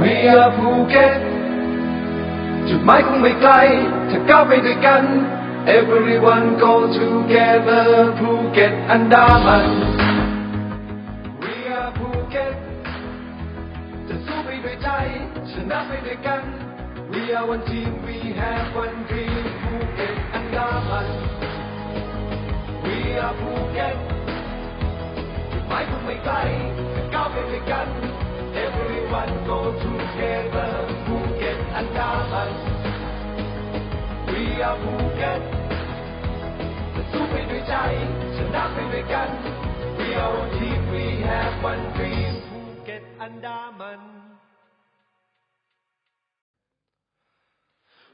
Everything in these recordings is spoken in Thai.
We are Phuket จุดหมายคงไม่ไกล ถ้าก้าวไปด้วยกัน Everyone go together Phuket อันดามัน We are Phuket จะสู้ไปด้วยใจ ชนะไปด้วยกัน We are one team we have one dream Phuket อันดามัน We are Phuket จุดหมายคงไม่ไกลแต่ก้าวไปด้วยกัน Everyone go together Phuket อันดามัน We are Phuket จะสู้ไปด้วยใจชนะไปด้วยกัน We are one team we have one dream Phuket อันดามัน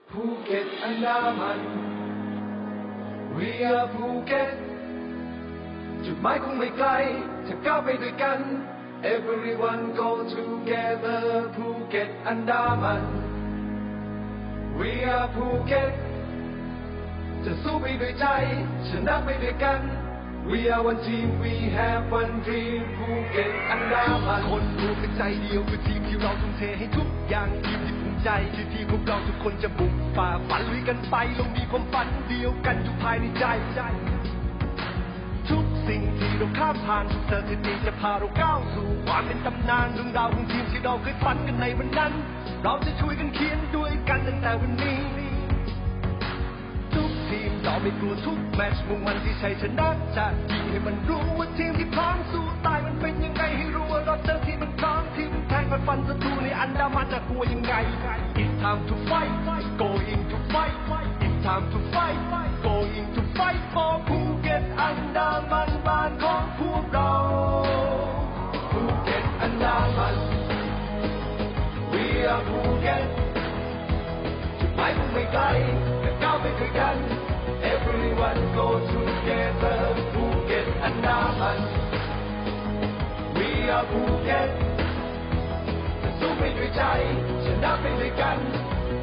ภูเก็ตอันดามัน We are Phuket จุดหมายคงไม่ไกลถ้าก้าวไปด้วยกัน Everyone go together ภูเก็ตอันดามัน We are Phuket จะสู้ไปด้วยใจ ชนะไปด้วยกัน We are one team we have one dream ภูเก็ตอันดามันคนรวมเป็นใจเดียวคือทีมที่เราทุ่มเทให้ทุกอย่างทีมที่ภูมิใจคือทีมพวกเราทุกคนจะบุกฝ่าฝันลุยกันไปเรามีความฝันเดียวกันอยู่ภายในใจ สิ่งที่เราข้ามผ่านสถิติจะพาเราก้าวสู่ความเป็นตำนานเรื่องราวของทีมที่เราเคยฝันกันในวันนั้น เราจะช่วยกันเขียนด้วยกันตั้งแต่วันนี้ ทุกทีมเราไม่กลัวทุกแมตช์มุ่งมันที่ชัยชนะจะยิงให้มันรู้ว่าทีมที่พร้อมสู้ตายมันเป็นยังไงให้รู้ว่าเราเจอทีมมันพร้อมทีมแทงมันฟันศัตรูในอันดามันจะกลัวยังไง It's time to fight Go in to fight It's time to fight หมายคงไม่ไกลแต่ก้าวไปด้วยกัน Everyone go together ภูเก็ตอันดามัน We are Phuket จะสู้ไปด้วยใจชนะไปด้วยกัน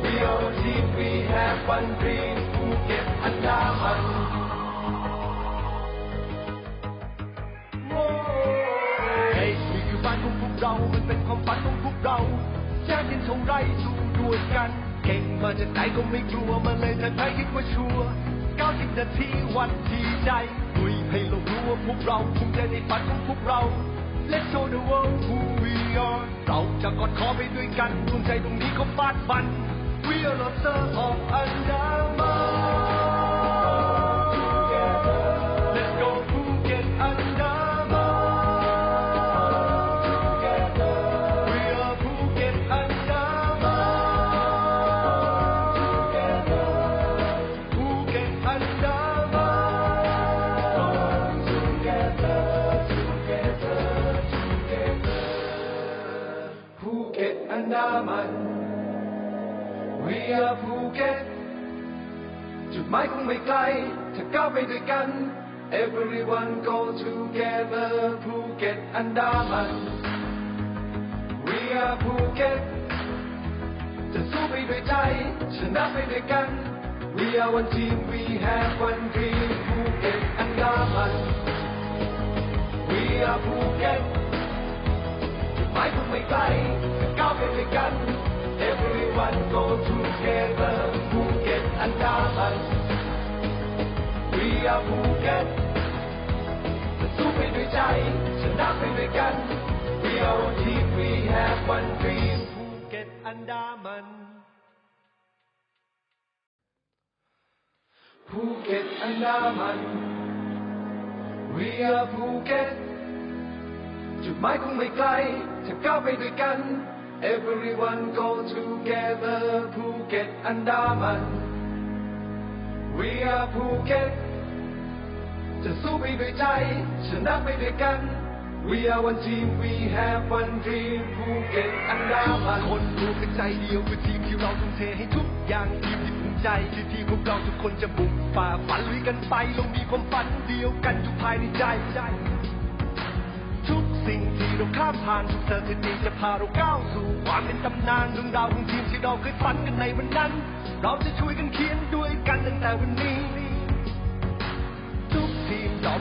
We are a team we have one dream ภูเก็ตอันดามันเฮ้ยนี่คือบ้านของพวกเรามันเป็นความฝันของพวกเราแยกกันเท่าไรสู้ด้วยกัน เก่งมาจากไหนก็ไม่กลัวมาเลยถ้าใครคิดว่าชัวร์90นาทีวันที่ใจลุยให้เรารู้ว่าพวกเราภูมิใจในฝันของพวกเรา Let's show the world who we are เราจะกอดคอไปด้วยกันดวงใจตรงนี้เขาฟาดฟัน We are not the of Andaman จุดหมายคงไม่ไกลถ้าก้าวไปด้วยกัน Everyone go together ภูเก็ตอันดามัน We are Phuket จะสู้ไปด้วยใจชนะไปด้วยกัน We are one team we have one dream ภูเก็ตอันดามัน We are Phuket จุดหมายคงไม่ไกลแต่ก้าวไปด้วยกัน Everyone go together We are Phuket จะสู้ไปด้วยใจชนะไปด้วยกัน We are one team we have one dream ภูเก็ตอันดามันภูเก็ตอันดามัน We are Phuket จุดหมายคงไม่ไกลถ้าก้าวไปด้วยกัน Everyone go together ภูเก็ตอันดามัน We are Phuket จะสู้ไปด้วยใจชนะไปด้วยกัน We are one team we have one dream ภูเก็ตอันดามันคนรวมเป็นใจเดียวคือทีมที่เราทุ่มเทให้ทุกอย่างทีมที่ภูมิใจคือทีมพวกเราทุกคนจะบุกฝ่าฝันลุยกันไปเรามีความฝันเดียวกันอยู่ภายในใจทุกสิ่งที่เราข้ามผ่านทุกสถิติจะพาเราก้าวสู่ความเป็นตำนานเรื่องราวของทีมที่เราเคยฝันกันในวันนั้น เราจะช่วยกันเขียนด้วยกันตั้งแต่วันนี้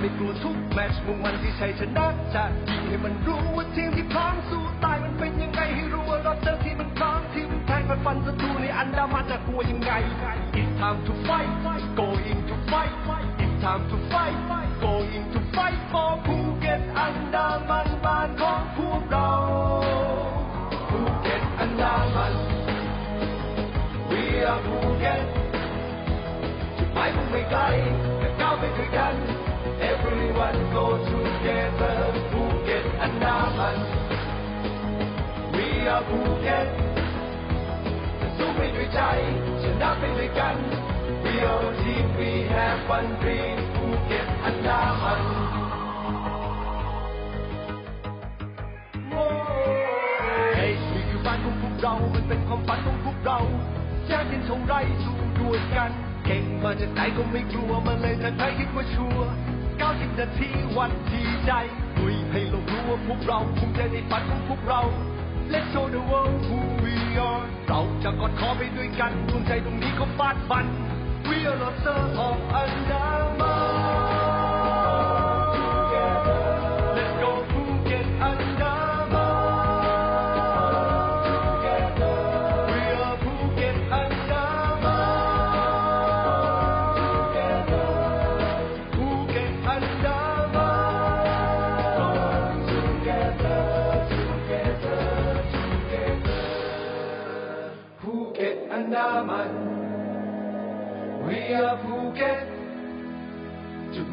ไม่กลัวทุกแมตช์มุ่งมันที่ชัยชนะจะยิงให้มันรู้ว่าทีมที่พร้อมสู้ตายมันเป็นยังไงให้รู้ว่าเราเจอที่มันค้างทีมแพงมันฟันศัตรูในอันดามันจะกลัวยังไง It's time to fight going to fight It's time to fight going to fight for Phuket อันดามันบ้านของ ภูเก็ตสู้ไปด้วยใจชนะไปด้วยกัน We are a team we have one dream ภูเก็ตอันดามันเฮ้ยนี่คือบ้านของพวกเรา มันเป็นความฝันของพวกเราแยกดินชงไรสู้ด้วยกัน เก่งมาจากไหนก็ไม่กลัวมันเลยทันใจคิดว่าชัวร์90นาทีวันที่ใจลุยให้โลกรู้ว่าพวกเราภูมิใจในฝันของพวกเรา Let's show the world who we are เราจะกอดคอไปด้วยกันดวงใจตรงนี้ก็ฟาดฟัน We are not sir of Andaman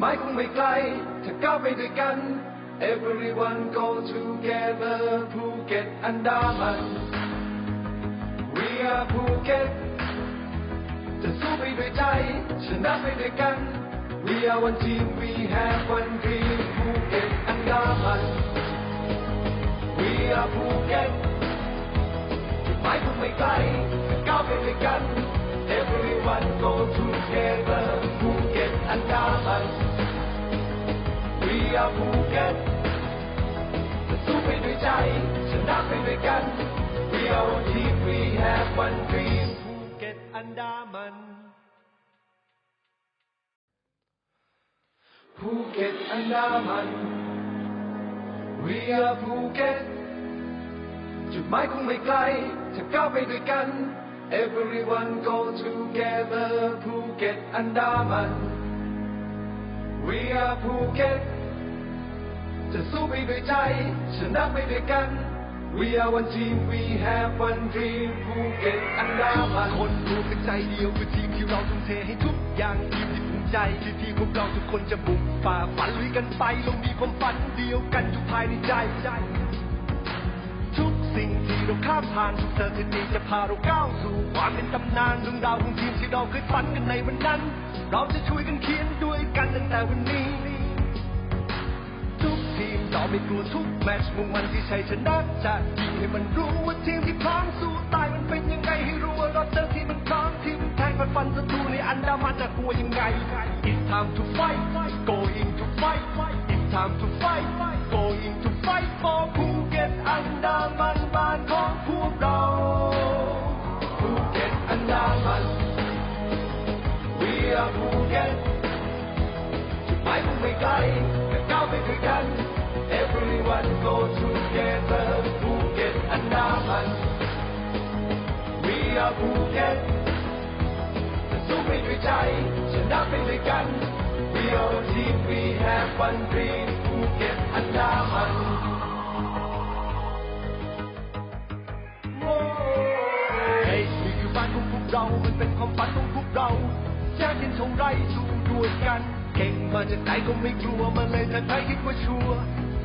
จุดหมายคงไม่ไกล ถ้าก้าวไปด้วยกัน Everyone go together Phuket Andaman We are Phuket จะสู้ไปด้วยใจชนะไปด้วยกัน We are one team we have one dream Phuket Andaman We are Phuket จุดหมายคงไม่ไกลแต่ก้าวไปด้วยกัน Everyone go together Phuket We are Phuket จะสู้ไปด้วยใจชนะไปด้วยกัน We are one team we have one dream ภูเก็ตอันดามันภูเก็ตอันดามัน We are ภูเก็ตจุดหมายคงไม่ไกลถ้าก้าวไปด้วยกัน Everyone go together ภูเก็ตอันดามัน We are ภูเก็ต จะสู้ไปด้วยใจ ชนะไปด้วยกัน We are one team we have one dream ภูเก็ตอันดามันคนรวมเป็นใจเดียวคือทีมที่เราทุ่มเทให้ทุกอย่างทีมที่ภูมิใจคือทีมของเราทุกคนจะบุกฝ่าฝันลุยกันไปเรามีความฝันเดียวกันอยู่ภายในใจทุกสิ่งที่เราข้ามผ่านทุกสถิติจะพาเราก้าวสู่ความเป็นตำนานเรื่องราวของทีมที่เราเคยฝันกันในวันนั้น เราจะช่วยกันเขียนด้วยกันตั้งแต่วันนี้ เราไม่กลัวทุกแมตช์มุ่งมันที่ชัยชนะจะยิงให้มันรู้ว่าทีมที่พร้อมสู้ตายมันเป็นยังไงให้รู้ว่าเราเจอทีมมันพร้อมทีมแทงฟันฟันศัตรูในอันดามันจะกลัวยังไง It's time to fight going to fight It's time to fight going to fight for ภูเก็ตอันดามันบ้านของพวกเราภูเก็ตอันดามัน We are ภูเก็ตจุดหมายคงไม่ไกล Everyone go together ภูเก็ตอันดามัน We are ภูเก็ตจะสู้ไปด้วยใจชนะไปด้วยกัน We are a team we have one dream ภูเก็ตอันดามันเฮ้ยนี่คือบ้านของพวกเรา มันเป็นความฝันของพวกเราแยกดินชงไรสู้ด้วยกัน เก่งมาจากไหนก็ไม่กลัวมันเลยทันใจคิดว่าชัวร์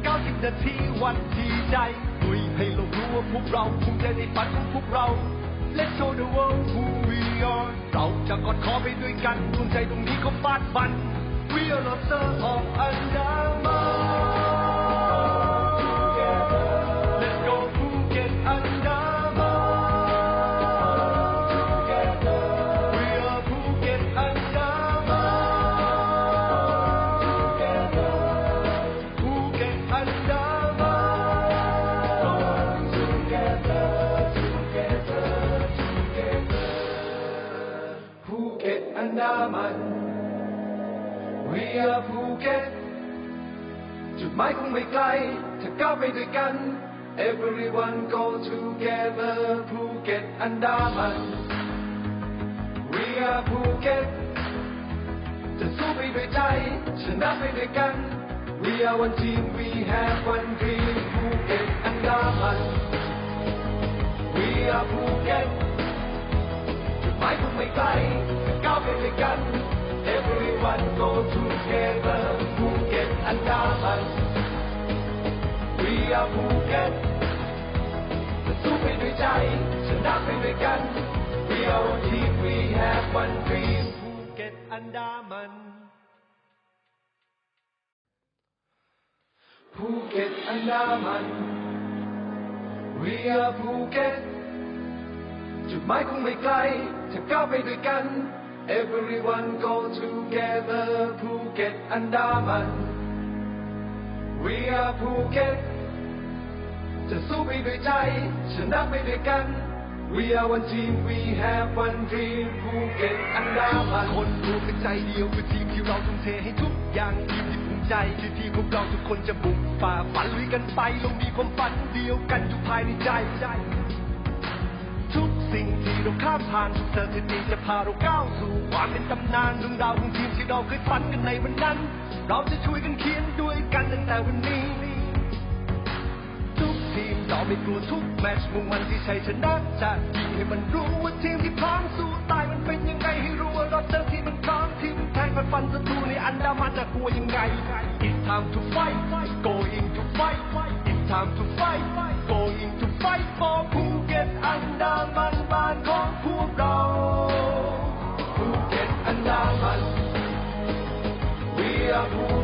90 นาทีวันที่ใจลุยให้โลกรู้ว่าพวกเราภูมิใจในฝันของพวกเรา Let's show the world who we are เราจะกอดคอไปด้วยกันดวงใจตรงนี้ก็ฟาดฟัน We are not sir of Andaman Everyone go together Phuket เก็ตอันดามัน We are ภูเก็ตจะสู้ไปด้วยใจชนะไปด้วยกัน We are one team we have one dream ภูเก็ตอันดามัน We are ภูเก็ตจุดหมายคงไม่ไกลก้าวไปด้วยกัน Everyone go together ภูเก็ตอันดามัน We are ภูเก็ตจะสู้ไปด้วยใจชนะไปด้วยกัน We are one team we have one dream ภูเก็ ภูเก็ตอันดามัน We are ภูเก็ตจุดหมายคงไม่ไกลถ้าก้าวไปด้วยกัน Everyone go together ภูเก็ตอันดามัน We are ภูเก็ตจะสู้ไปด้วยใจชนะไปด้วยกัน We are one team we have one dream ภูเก็ตอันดามันคนรวมเป็นใจเดียวคือทีมที่เราทุ่มเทให้ทุกอย่างทีม ใจคือทีมของเราทุกคนจะบุกฝ่าฝันลุยกันไปเรามีความฝันเดียวกันอยู่ภายในใจ ทุกสิ่งที่เราข้ามผ่านทุกสถิติจะพาเราก้าวสู่ความเป็นตำนานเรื่องราวของทีมที่เราเคยฝันกันในวันนั้น เราจะช่วยกันเขียนด้วยกันตั้งแต่วันนี้ ทุกทีมเราไม่กลัวทุกแมตช์มุ่งมันที่ชัยชนะจะยิงให้มันรู้ว่าทีมที่พร้อมสู้ It's time to fight going to fight. It's time to fight going to fight for ภูเก็ตอันดามันบ้านของพวกเราภูเก็ตอันดามัน We are